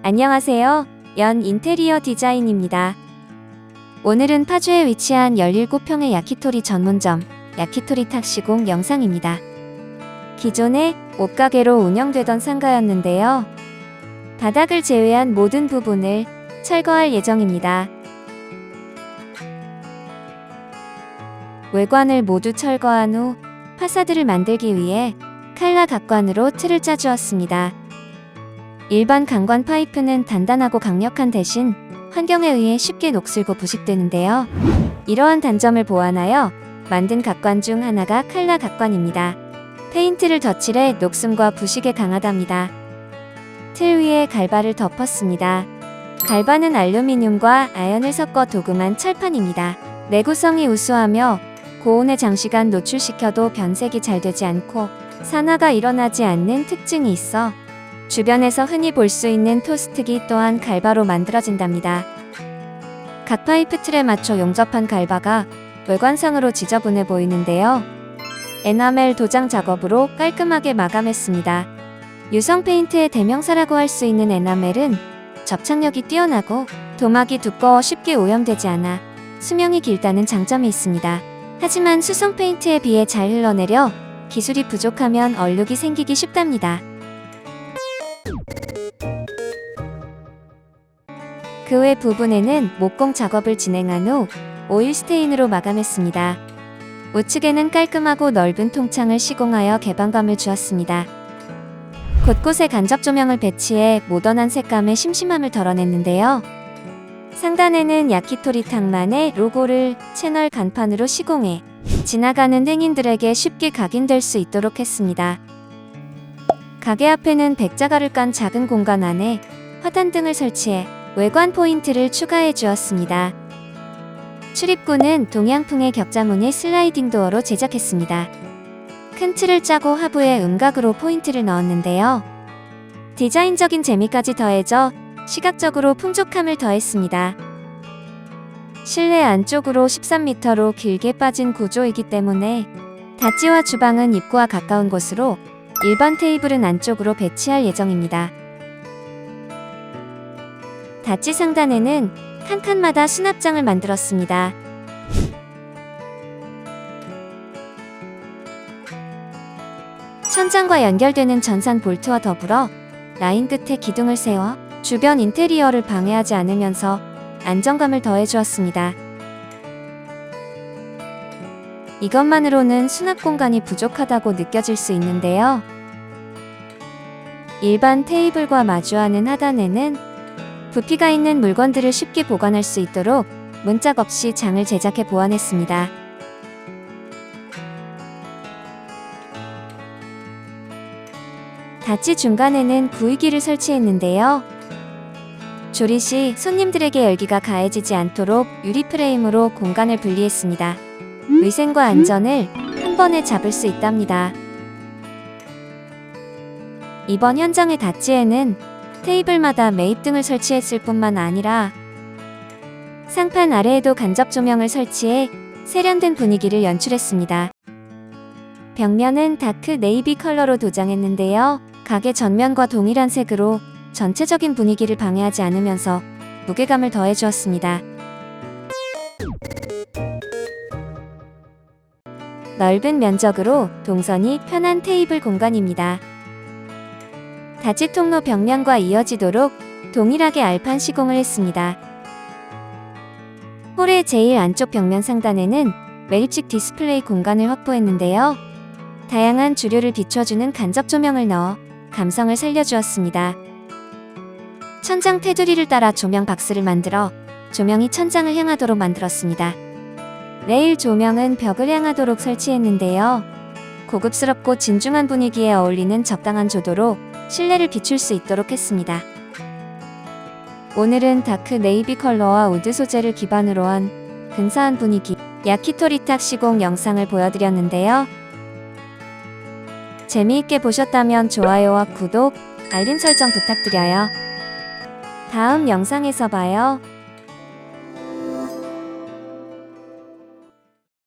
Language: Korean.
안녕하세요. 연 인테리어 디자인입니다. 오늘은 파주에 위치한 17평의 야키토리 전문점, 야키토리 탁 시공 영상입니다. 기존에 옷가게로 운영되던 상가였는데요. 바닥을 제외한 모든 부분을 철거할 예정입니다. 외관을 모두 철거한 후 파사드를 만들기 위해 칼라 각관으로 틀을 짜주었습니다. 일반 강관 파이프는 단단하고 강력한 대신 환경에 의해 쉽게 녹슬고 부식되는데요. 이러한 단점을 보완하여 만든 각관 중 하나가 칼라 각관입니다. 페인트를 덧칠해 녹슴과 부식에 강하답니다. 틀 위에 갈바를 덮었습니다. 갈바는 알루미늄과 아연을 섞어 도금한 철판입니다. 내구성이 우수하며 고온에 장시간 노출시켜도 변색이 잘 되지 않고 산화가 일어나지 않는 특징이 있어 주변에서 흔히 볼 수 있는 토스트기 또한 갈바로 만들어진답니다. 각 파이프 틀에 맞춰 용접한 갈바가 외관상으로 지저분해 보이는데요. 에나멜 도장 작업으로 깔끔하게 마감했습니다. 유성 페인트의 대명사라고 할 수 있는 에나멜은 접착력이 뛰어나고 도막이 두꺼워 쉽게 오염되지 않아 수명이 길다는 장점이 있습니다. 하지만 수성 페인트에 비해 잘 흘러내려 기술이 부족하면 얼룩이 생기기 쉽답니다. 그 외 부분에는 목공 작업을 진행한 후 오일 스테인으로 마감했습니다. 우측에는 깔끔하고 넓은 통창을 시공하여 개방감을 주었습니다. 곳곳에 간접 조명을 배치해 모던한 색감의 심심함을 덜어냈는데요. 상단에는 야키토리 탕만의 로고를 채널 간판으로 시공해 지나가는 행인들에게 쉽게 각인될 수 있도록 했습니다. 가게 앞에는 백자가를 깐 작은 공간 안에 화단 등을 설치해 외관 포인트를 추가해 주었습니다. 출입구는 동양풍의 격자무늬 슬라이딩 도어로 제작했습니다. 큰 틀을 짜고 하부에 음각으로 포인트를 넣었는데요. 디자인적인 재미까지 더해져 시각적으로 풍족함을 더했습니다. 실내 안쪽으로 13m로 길게 빠진 구조이기 때문에 다찌와 주방은 입구와 가까운 곳으로 일반 테이블은 안쪽으로 배치할 예정입니다. 다찌 상단에는 칸칸마다 수납장을 만들었습니다. 천장과 연결되는 전산 볼트와 더불어 라인 끝에 기둥을 세워 주변 인테리어를 방해하지 않으면서 안정감을 더해주었습니다. 이것만으로는 수납 공간이 부족하다고 느껴질 수 있는데요. 일반 테이블과 마주하는 하단에는 부피가 있는 물건들을 쉽게 보관할 수 있도록 문짝 없이 장을 제작해 보완했습니다. 다치 중간에는 구이기를 설치했는데요. 조리 시 손님들에게 열기가 가해지지 않도록 유리 프레임으로 공간을 분리했습니다. 위생과 안전을 한 번에 잡을 수 있답니다. 이번 현장의 다치에는 테이블마다 매입 등을 설치했을 뿐만 아니라 상판 아래에도 간접 조명을 설치해 세련된 분위기를 연출했습니다. 벽면은 다크 네이비 컬러로 도장했는데요. 가게 전면과 동일한 색으로 전체적인 분위기를 방해하지 않으면서 무게감을 더해 주었습니다. 넓은 면적으로 동선이 편한 테이블 공간입니다. 다지 통로 벽면과 이어지도록 동일하게 알판 시공을 했습니다. 홀의 제일 안쪽 벽면 상단에는 매립식 디스플레이 공간을 확보했는데요. 다양한 주류를 비춰주는 간접 조명을 넣어 감성을 살려주었습니다. 천장 테두리를 따라 조명 박스를 만들어 조명이 천장을 향하도록 만들었습니다. 레일 조명은 벽을 향하도록 설치했는데요. 고급스럽고 진중한 분위기에 어울리는 적당한 조도로 실내를 비출 수 있도록 했습니다. 오늘은 다크 네이비 컬러와 우드 소재를 기반으로 한 근사한 분위기 야키토리탁 시공 영상을 보여드렸는데요. 재미있게 보셨다면 좋아요와 구독, 알림 설정 부탁드려요. 다음 영상에서 봐요.